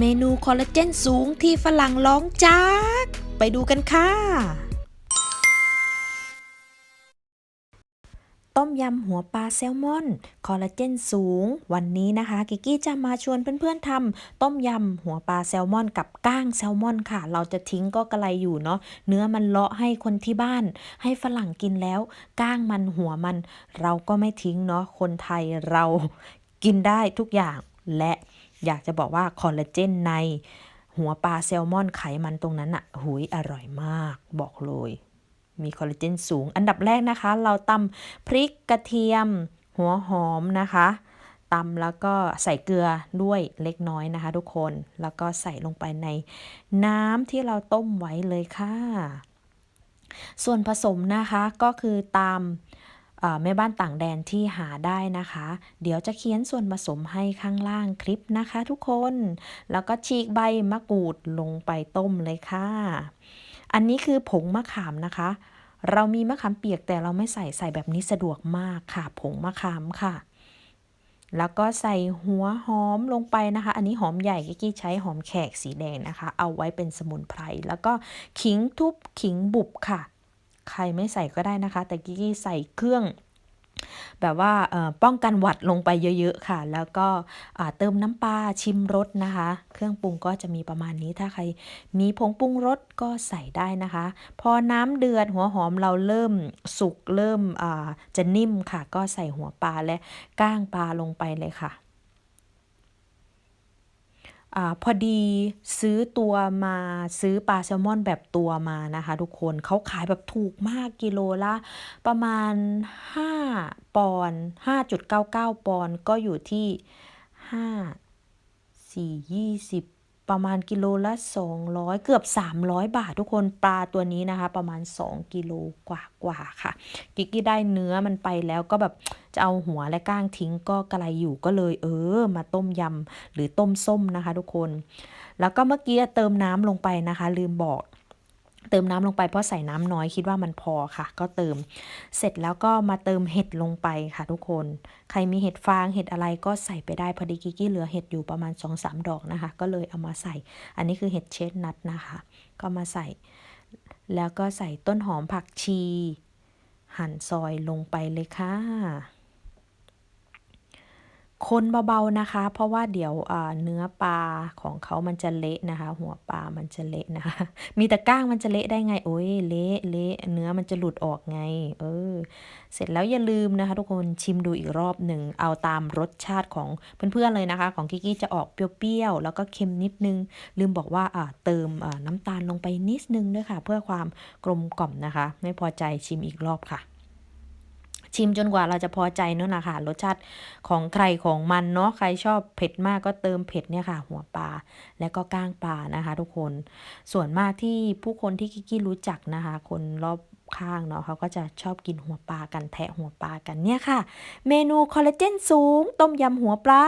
เมนูคอลลาเจนสูงที่ฝรั่งร้องจาก ไปดูกันค่ะ ต้มยำหัวปลาแซลมอน คอลลาเจนสูง วันนี้นะคะกิกกี้จะมาชวนเพื่อนๆทำต้มยำหัวปลาแซลมอนกับก้างแซลมอนค่ะ เราจะทิ้งก็กระไรอยู่เนาะเนื้อมันเลาะให้คนที่บ้าน ให้ฝรั่งกินแล้ว ก้างมันหัวมัน เราก็ไม่ทิ้งเนาะคนไทยเรากินได้ทุกอย่าง และอยากจะบอกว่าคอลลาเจนในหัวปลาแซลมอนไขมันตรงนั้นอะหุยอร่อยมากบอกเลย มีคอลลาเจนสูง อันดับแรกนะคะ เราตำพริกกระเทียม หัวหอมนะคะตำแล้วก็ใส่เกลือด้วยเล็กน้อยนะคะ ทุกคน แล้วก็ใส่ลงไปในน้ำที่เราต้มไว้เลยค่ะ ส่วนผสมนะคะก็คือตาม แม่บ้านต่างแดนที่หาได้นะคะ เดี๋ยวจะเขียนส่วนผสมให้ข้างล่างคลิปนะคะทุกคน แล้วก็ฉีกใบมะกรูดลงไปต้มเลยค่ะ อันนี้คือผงมะขามนะคะ เรามีมะขามเปียกแต่เราไม่ใส่ใส่แบบนี้สะดวกมากค่ะ ผงมะขามค่ะ แล้วก็ใส่หัวหอมลงไปนะคะ อันนี้หอมใหญ่กิ๊กใช้หอมแขกสีแดงนะคะ เอาไว้เป็นสมุนไพร แล้วก็ขิงทุบขิงบุบค่ะ ใครไม่ใส่ก็ได้นะคะ แต่กิ๊กใส่เครื่องแบบว่าป้องกันหวัดลงไปเยอะๆค่ะ แล้วก็เติมน้ำปลาชิมรสนะคะ เครื่องปรุงก็จะมีประมาณนี้ถ้าใครมีผงปรุงรสก็ใส่ได้นะคะ พอน้ำเดือดหัวหอมเราเริ่มสุกเริ่มจะนิ่มค่ะ ก็ใส่หัวปลาและก้างปลาลงไปเลยค่ะ อพอดีซื้อตัวมาซื้อปลาแซลมอนแบบตัวมานะคะทุกคนเขาขายแบบถูกมากกิโลละประมาณ 5 ปอนด์5.99 ปอนด์ก็อยู่ที่ 5 4 20 ประมาณกิโลละ 200 เกือบ 300 บาททุกคนปลาตัวนี้นะคะ ประมาณ 2 กิโลกว่ากว่าค่ะ กิกกี้ได้เนื้อมันไปแล้วก็แบบจะเอาหัวและก้างทิ้งก็กระไรอยู่ก็เลย เออ มาต้มยำหรือต้มส้มนะคะ ทุกคน แล้วก็เมื่อกี้เติมน้ำลงไปนะคะ ลืมบอก เติมน้ำลงไปเพราะใส่น้ำน้อยคิดว่ามันพอค่ะ ก็เติมเสร็จแล้วก็มาเติมเห็ดลงไปค่ะทุกคน ใครมีเห็ดฟางเห็ดอะไรก็ใส่ไปได้พอดีกิกกี้เหลือเห็ดอยู่ประมาณ 2-3 ดอกนะคะ ก็เลยเอามาใส่ อันนี้คือเห็ดเชดนัทนะคะ ก็มาใส่ แล้วก็ใส่ต้นหอมผักชี หั่นซอยลงไปเลยค่ะ คนเบาๆนะคะ เพราะว่าเดี๋ยวเนื้อปลาของเขามันจะเละนะคะ หัวปลามันจะเละนะคะ มีแต่ก้างมันจะเละได้ไง โอ้ยเละเละเนื้อมันจะหลุดออกไง เออ เสร็จแล้วอย่าลืมนะคะ ทุกคนชิมดูอีกรอบหนึ่งเอาตามรสชาติของเพื่อนๆเลยนะคะ ของกิกี้จะออกเปรี้ยวๆแล้วก็เค็มนิดนึง ลืมบอกว่าเติมน้ำตาลลงไปนิดนึงด้วยค่ะ เพื่อความกลมกล่อมนะคะ ไม่พอใจชิมอีกรอบค่ะ ชิมจนกว่าเราจะพอใจเนาะนะคะรสชาติของใครของมันเนาะใครชอบเผ็ดมากก็เติมเผ็ดเนี่ยค่ะ หัวปลาและก็ก้างปลานะคะ ทุกคนส่วนมากที่ผู้คนที่กิกกี้รู้จักนะคะ คนรอบข้างเนาะเขาก็จะชอบกินหัวปลากันแทะหัวปลากันเนี่ยค่ะ เมนูคอลลาเจนสูง ต้มยำหัวปลา